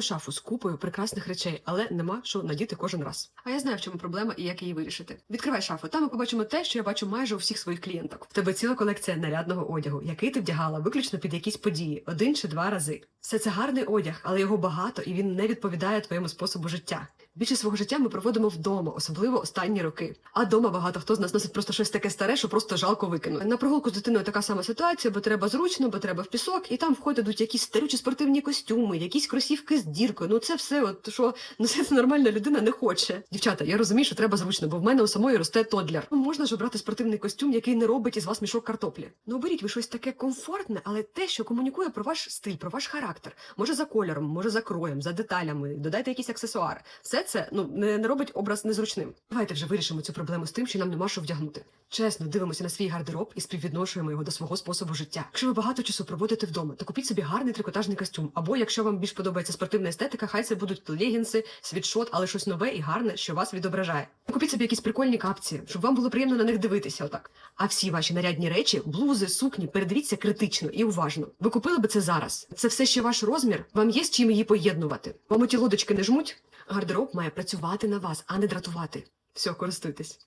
Маю шафу з купою прекрасних речей, але нема що надіти кожен раз. А я знаю, в чому проблема і як її вирішити. Відкривай шафу. Там ми побачимо те, що я бачу майже у всіх своїх клієнток. В тебе ціла колекція нарядного одягу, який ти вдягала виключно під якісь події, один чи два рази. Все це гарний одяг, але його багато і він не відповідає твоєму способу життя. Більшість свого життя ми проводимо вдома, особливо останні роки. А дома багато хто з нас носить просто щось таке старе, що просто жалко викинути. На прогулку з дитиною така сама ситуація, бо треба зручно, бо треба в пісок, і там входять якісь старючі спортивні костюми, якісь кросівки з діркою. Ну це все, от що носити нормальна людина не хоче. Дівчата, я розумію, що треба зручно, бо в мене у самої росте тодлер. Ну, можна ж обрати спортивний костюм, який не робить із вас мішок картоплі. Ну оберіть ви щось таке комфортне, але те, що комунікує про ваш стиль, про ваш характер. Може за кольором, може за кроєм, за деталями. Додайте якісь аксесуари. Все це ну не робить образ незручним. Давайте вже вирішимо цю проблему з тим, що нам нема що вдягнути. Чесно, дивимося на свій гардероб і співвідношуємо його до свого способу життя. Якщо ви багато часу проводите вдома, то купіть собі гарний трикотажний костюм. Або якщо вам більш подобається спортивна естетика, хай це будуть легінси, світшот, але щось нове і гарне, що вас відображає. Купіть собі якісь прикольні капці, щоб вам було приємно на них дивитися. Отак. А всі ваші нарядні речі, блузи, сукні, передивіться критично і уважно. Ви купили би це зараз. Це все ще ваш розмір. Вам є з чим її поєднувати. Вам оті лодочки не жмуть. Гардероб має працювати на вас, а не дратувати. Все, користуйтесь.